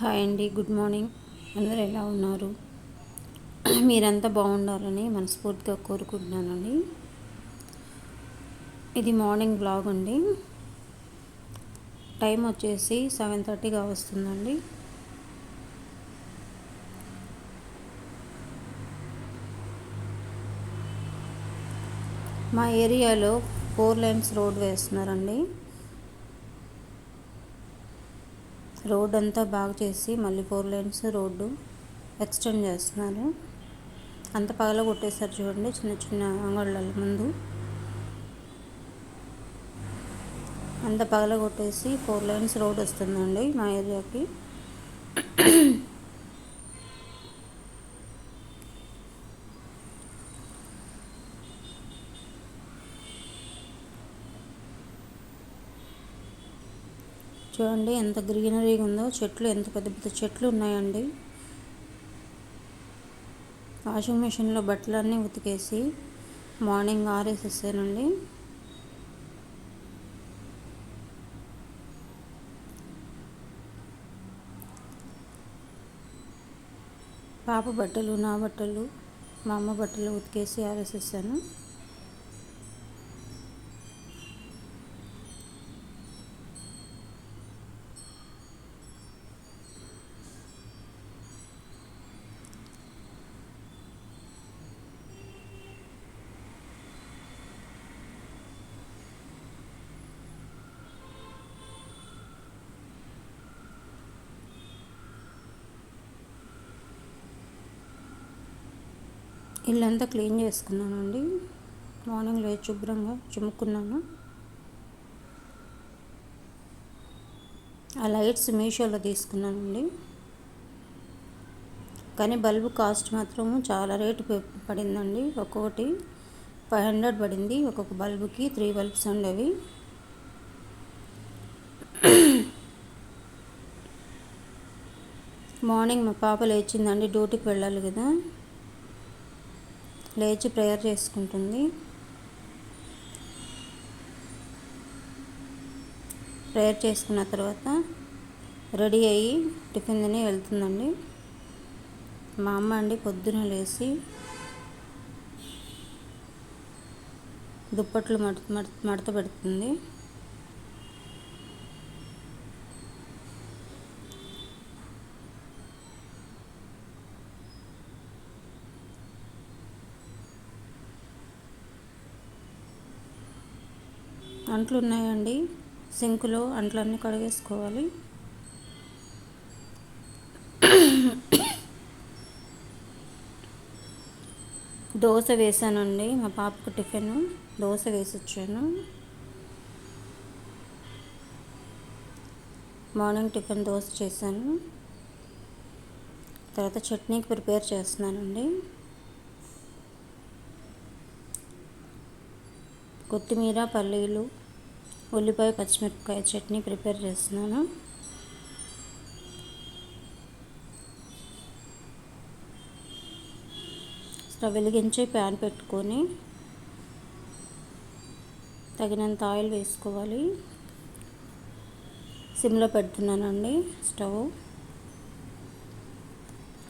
Hi అండి good morning. అందరూ ఎలా ఉన్నారు? మీరంతా బాగుండాలని మనస్ఫూర్తిగా కోరుకుంటున్నానండి. ఇది మార్నింగ్ బ్లాగ్ అండి. టైం వచ్చేసి సెవెన్ థర్టీగా వస్తుందండి. మా ఏరియాలో ఫోర్ లైన్స్ రోడ్ వేస్తున్నారండి. రోడ్ అంతా బాగా చేసి మళ్ళీ ఫోర్ లైన్స్ రోడ్డు ఎక్స్టెండ్ చేస్తున్నారు. అంత పగల కొట్టేశారు చూడండి చిన్న చిన్న అంగళ్ళ ముందు. అంత పగల కొట్టేసి ఫోర్ లైన్స్ రోడ్ వస్తుందండి మా ఏరియాకి. చూడండి ఎంత గ్రీనరీగా ఉందో చెట్లు ఎంత పెద్ద పెద్ద చెట్లు ఉన్నాయండి. వాషింగ్ మిషన్లో బట్టలన్నీ ఉతికేసి మార్నింగ్ ఆరేసేసానండి. పాప బట్టలు నా బట్టలు మా అమ్మ బట్టలు ఉతికేసి ఆరేసేసాను. ఇల్లంతా క్లీన్ చేసుకున్నానండి. మార్నింగ్ లేచి శుభ్రంగా చిమ్ముకున్నాను. ఆ లైట్స్ మీషోలో తీసుకున్నానండి. కానీ బల్బు కాస్ట్ మాత్రము చాలా రేటు పడిందండి. ఒక్కొక్కటి ఫైవ్ హండ్రెడ్ పడింది. ఒక్కొక్క బల్బుకి త్రీ బల్బ్స్ ఉండేవి. మార్నింగ్ మా పాప లేచిందండి డ్యూటీకి వెళ్ళాలి కదా. లేచి ప్రేయర్ చేసుకుంటుంది. ప్రేయర్ చేసుకున్న తర్వాత రెడీ అయ్యి టిఫిన్ తిని వెళ్తుందండి. మా అమ్మ అండి పొద్దున లేచి దుప్పట్లు మడత మడత పెడుతుంది. అంట్లు ఉన్నాయండి సింకులో అంట్లన్నీ కడిగేసుకోవాలి. దోశ వేసానండి. మా పాపకు టిఫిన్. దోశ వేసి వచ్చాను మార్నింగ్ టిఫిన్ దోశ చేశాను. తర్వాత చట్నీకి ప్రిపేర్ చేస్తున్నానండి. కొత్తిమీర పల్లీలు ఉల్లిపాయ పచ్చిమిరపకాయ చట్నీ ప్రిపేర్ చేస్తున్నాను. స్టవ్ వెలిగించి ప్యాన్ పెట్టుకొని తగినంత ఆయిల్ వేసుకోవాలి. సిమ్లో పెడుతున్నానండి stove.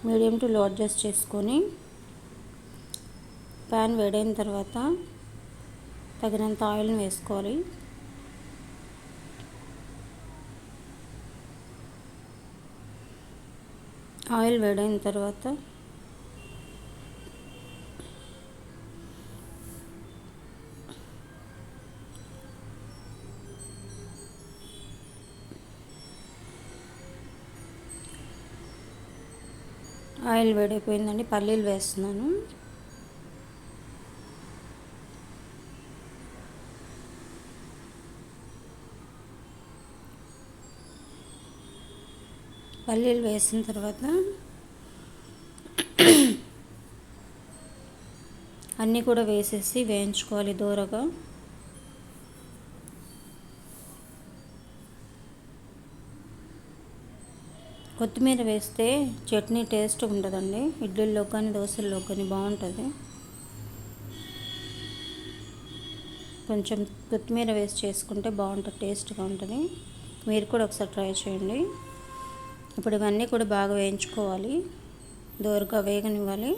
Medium to low adjust చేసుకొని ప్యాన్ వేడైన తర్వాత తగినంత ఆయిల్ని వేసుకోవాలి. ఆయిల్ వేడైన తర్వాత ఆయిల్ వేడైపోయిందండి పల్లీలు వేస్తున్నాను. పల్లీలు వేసిన తర్వాత అన్నీ కూడా వేసేసి వేయించుకోవాలి దూరగా. కొత్తిమీర వేస్తే చట్నీ టేస్ట్ ఉంటుందండి ఇడ్లీల్లో కానీ దోశల్లో కానీ బాగుంటుంది. కొంచెం కొత్తిమీర వేసి చేసుకుంటే బాగుంటుంది టేస్ట్గా ఉంటుంది. మీరు కూడా ఒకసారి ట్రై చేయండి. ఇప్పుడు ఇవన్నీ కూడా బాగా వేయించుకోవాలి. దోరగా వేగనివ్వాలి.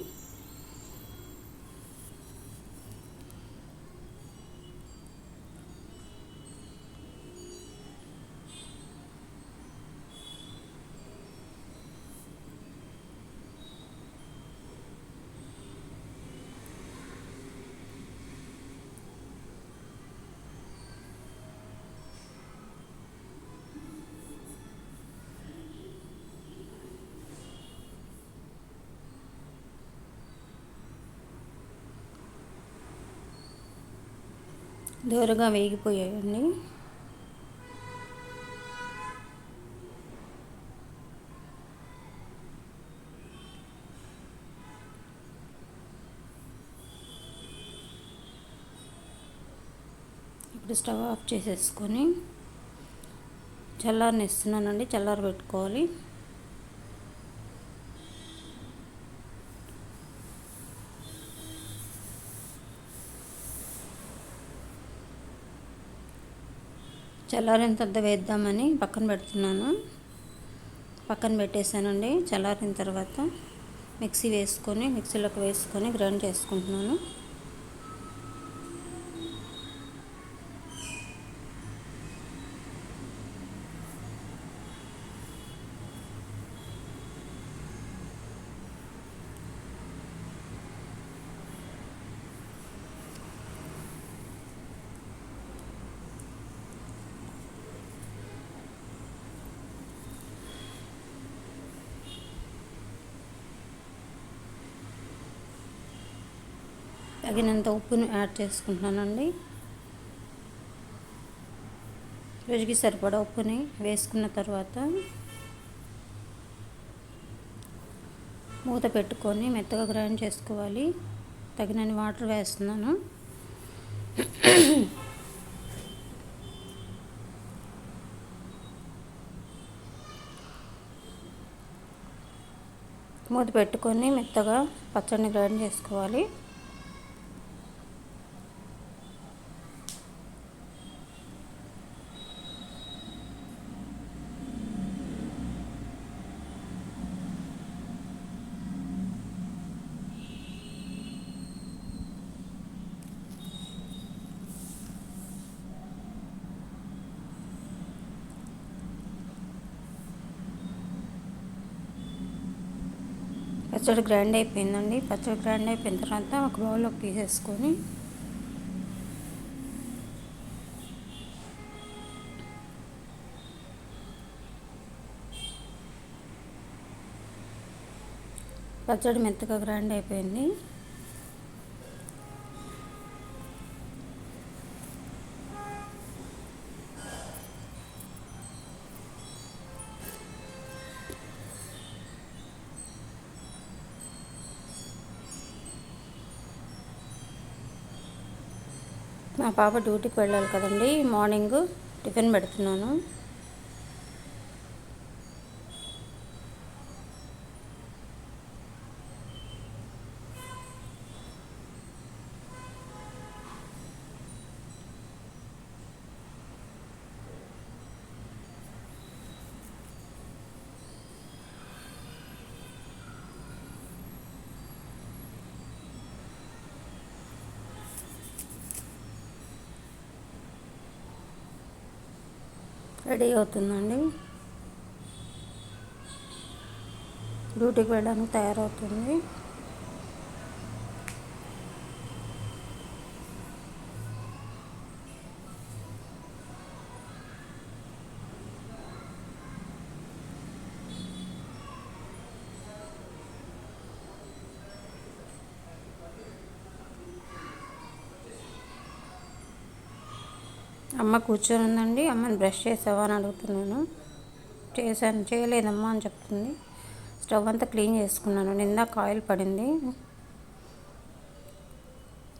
దూరగా వేగిపోయాయండి. ఇప్పుడు స్టవ్ ఆఫ్ చేసేసుకొని చల్లారని ఇస్తున్నానండి చల్లార పెట్టుకోవాలి చల్లారిన తర్వాత వేద్దామని పక్కన పెడుతున్నాను. పక్కన పెట్టేశానండి. చల్లారిన తర్వాత మిక్సీ వేసుకొని మిక్సీలోకి వేసుకొని గ్రైండ్ చేసుకుంటున్నాను. తగినంత ఉప్పును యాడ్ చేసుకుంటున్నానండి. రుచికి సరిపడా ఉప్పుని వేసుకున్న తర్వాత మూత పెట్టుకొని మెత్తగా గ్రైండ్ చేసుకోవాలి. తగినన్ని వాటర్ వేస్తున్నాను. మూత పెట్టుకొని మెత్తగా పచ్చడిని గ్రైండ్ చేసుకోవాలి. పచ్చడి గ్రైండ్ అయిపోయిందండి. పచ్చడి గ్రైండ్ అయిపోయిన తర్వాత ఒక బౌల్లోకి తీసేసుకొని పచ్చడి మెత్తగా గ్రైండ్ అయిపోయింది. మా పాప డ్యూటీకి వెళ్ళాలి కదండి. మార్నింగ్ టిఫిన్ పెడుతున్నాను. రెడీ అవుతుందండి. డ్యూటీకి వెళ్ళడానికి తయారవుతుంది. అమ్మ కూర్చొని ఉందండి అమ్మని బ్రష్ చేసావా అని అడుగుతున్నాను. చేశాను. చేయలేదమ్మా అని చెప్తుంది. స్టవ్ అంతా క్లీన్ చేసుకున్నాను. నిందాక ఆయిల్ పడింది.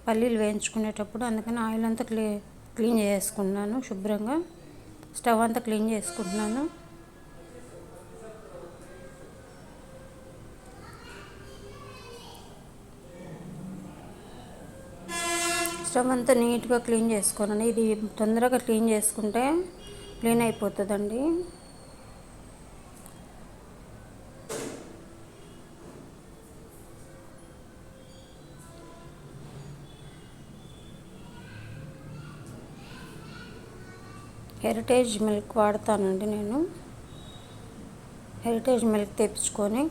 పల్లీలు వేయించుకునేటప్పుడు అందుకని ఆయిల్ అంతా క్లీ క్లీన్ చేసుకున్నాను శుభ్రంగా. స్టవ్ అంతా క్లీన్ చేసుకుంటున్నాను. మొత్తం అంతా నీట్గా క్లీన్ చేసుకోనండి. ఇది తొందరగా క్లీన్ చేసుకుంటే క్లీన్ అయిపోతుందండి. హెరిటేజ్ మిల్క్ వాడతానండి నేను. హెరిటేజ్ మిల్క్ తెప్పించుకొని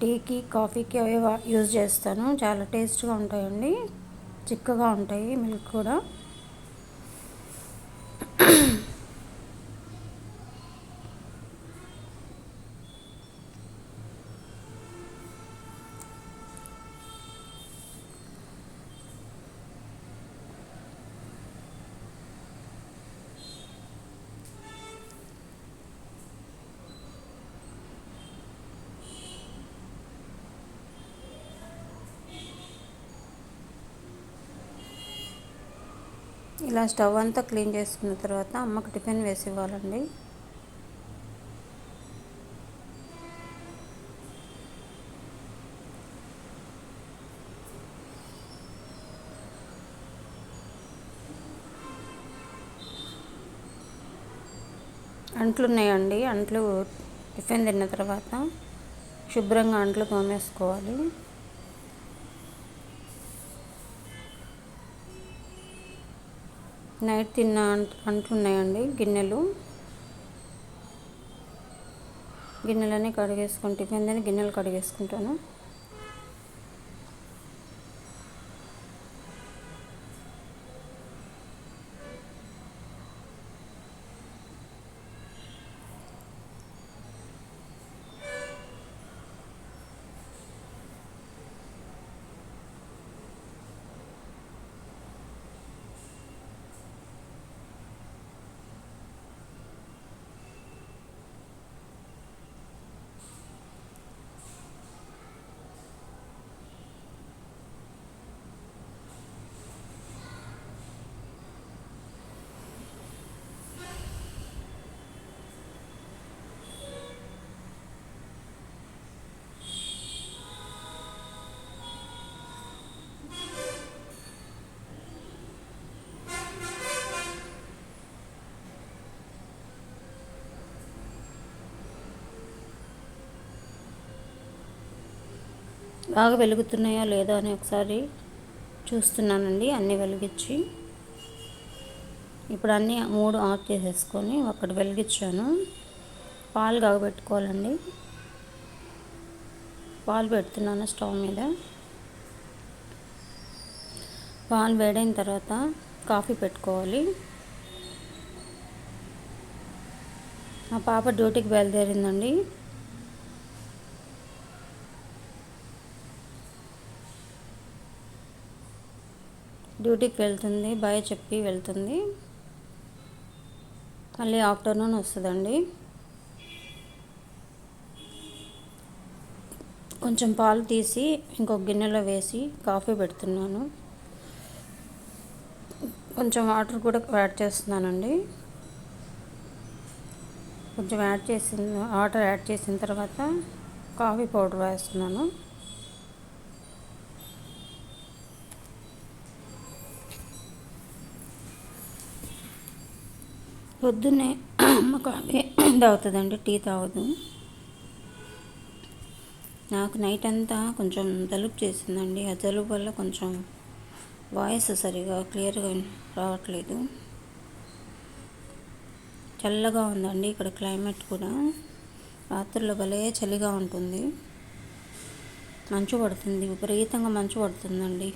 టీకి కాఫీకి అవి యూజ్ చేస్తాను. చాలా టేస్ట్గా ఉంటాయండి. చిక్కగా ఉంటాయి మిల్క్ కూడా. ఇలా స్టవ్ అంతా క్లీన్ చేసుకున్న తర్వాత అమ్మకు టిఫిన్ వేసి ఇవ్వాలండి. అంట్లు ఉన్నాయండి. అంట్లు టిఫిన్ తిన్న తర్వాత శుభ్రంగా అంట్లు తోమేసుకోవాలి. నైట్ తిన్న అంట్లున్నాయండి గిన్నెలు. గిన్నెలన్నీ కడిగేసుకుంటే టిఫిన్ గిన్నెలు కడిగేసుకుంటాను. బాగా వెలుగుతున్నాయా లేదా అని ఒకసారి చూస్తున్నానండి. అన్నీ వెలిగించి ఇప్పుడు అన్నీ మూడు ఆఫ్ చేసేసుకొని ఒకటి వెలిగించాను. పాలు కాగబెట్టుకోవాలండి. పాలు పెడుతున్నాను స్టవ్ మీద. పాలు వేడైన తర్వాత కాఫీ పెట్టుకోవాలి. మా పాప డ్యూటీకి బయలుదేరిందండి. డ్యూటీకి వెళ్తుంది బాయ్ చెప్పి వెళ్తుంది. మళ్ళీ ఆఫ్టర్నూన్ వస్తుందండి. కొంచెం పాలు తీసి ఇంకొక గిన్నెలో వేసి కాఫీ పెడుతున్నాను. కొంచెం వాటర్ కూడా యాడ్ చేస్తున్నానండి. కొంచెం యాడ్ చేసిన వాటర్ యాడ్ చేసిన తర్వాత కాఫీ పౌడర్ వేస్తున్నాను. పొద్దున్నే అమ్మ కాఫీ తాగుతుందండి టీ తాగదు. నాకు నైట్ అంతా కొంచెం తలుపు చేసిందండి. ఆ జలుబు వల్ల కొంచెం వాయిస్ సరిగా క్లియర్గా రావట్లేదు. చల్లగా ఉందండి ఇక్కడ క్లైమేట్ కూడా. రాత్రుల్లో భలే చలిగా ఉంటుంది. మంచు పడుతుంది. విపరీతంగా మంచు పడుతుందండి.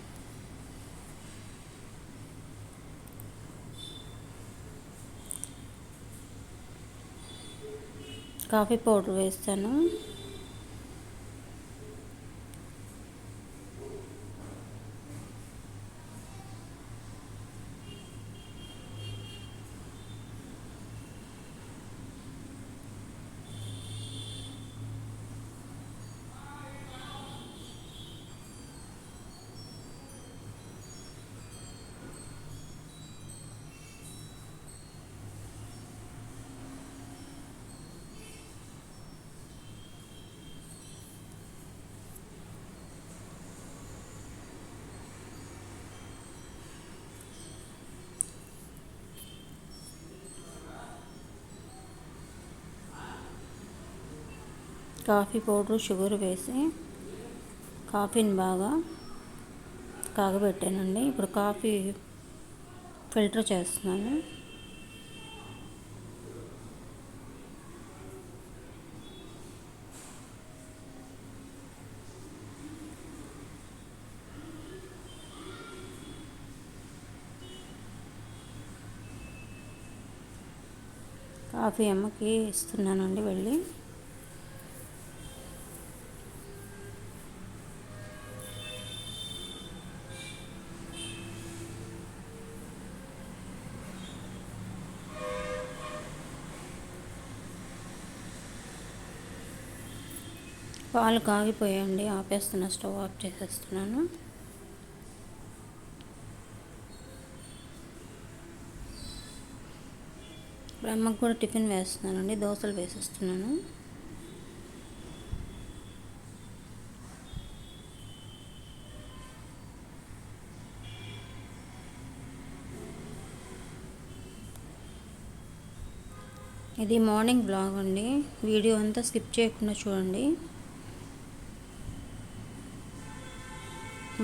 కాఫీ పౌడర్ వేస్తాను. కాఫీ పౌడర్ షుగర్ వేసి కాఫీని బాగా కాగబెట్టానండి. ఇప్పుడు కాఫీ ఫిల్టర్ చేస్తున్నాను. కాఫీ అమ్మకి ఇస్తున్నానండి వెళ్ళి. పాలు కాగిపోయాయండి ఆపేస్తున్న స్టవ్ ఆఫ్ చేసేస్తున్నాను. ఇప్పుడు అమ్మకు కూడా టిఫిన్ వేస్తున్నానండి దోశలు వేసేస్తున్నాను. ఇది మార్నింగ్ బ్లాగ్ అండి వీడియో అంతా స్కిప్ చేయకుండా చూడండి.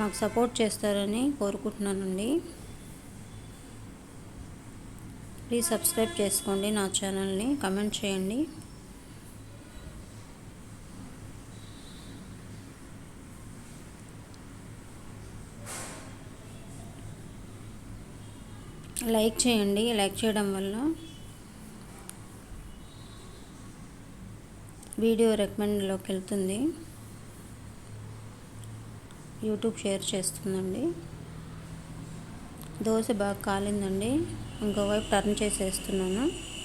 మాకు సపోర్ట్ చేస్తారని కోరుకుంటున్నానండి. ప్లీజ్ సబ్స్క్రైబ్ చేసుకోండి నా ఛానల్ని కమెంట్ చేయండి. లైక్ చేయండి లైక్ చేయడం వల్ల వీడియో రికమెండ్లోకి వెళ్తుంది. యూట్యూబ్ షేర్ చేస్తుందండి. దోశ బాగా కాలిందండి. ఇంకోవైపు టర్న్ చేసేస్తున్నాను.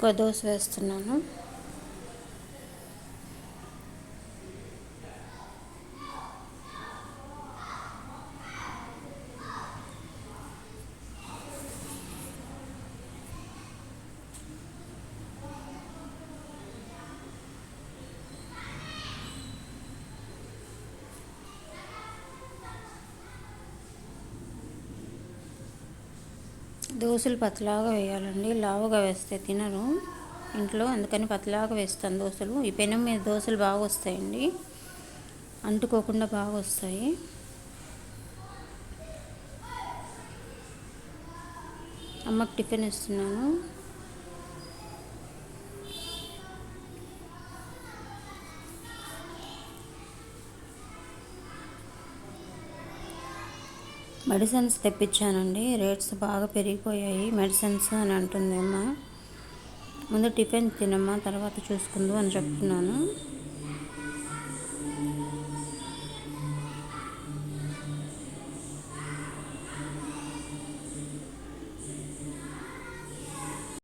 ఇంకో దోశ వేస్తున్నాను. దోశలు పతలాగా వేయాలండి. లావుగా వేస్తే తినరు. ఇంట్లో అందుకని పతలాగా వేస్తాను దోశలు. ఈ పెనం మీద దోశలు బాగా వస్తాయండి. అంటుకోకుండా బాగా వస్తాయి. అమ్మకు టిఫిన్ ఇస్తున్నాను. మెడిసిన్స్ తెప్పించానండి. రేట్స్ బాగా పెరిగిపోయాయి. మెడిసిన్స్ అని అంటుంది అమ్మ ముందు టిఫిన్ తినమ్మా తర్వాత చూసుకుందు అని చెప్తున్నాను.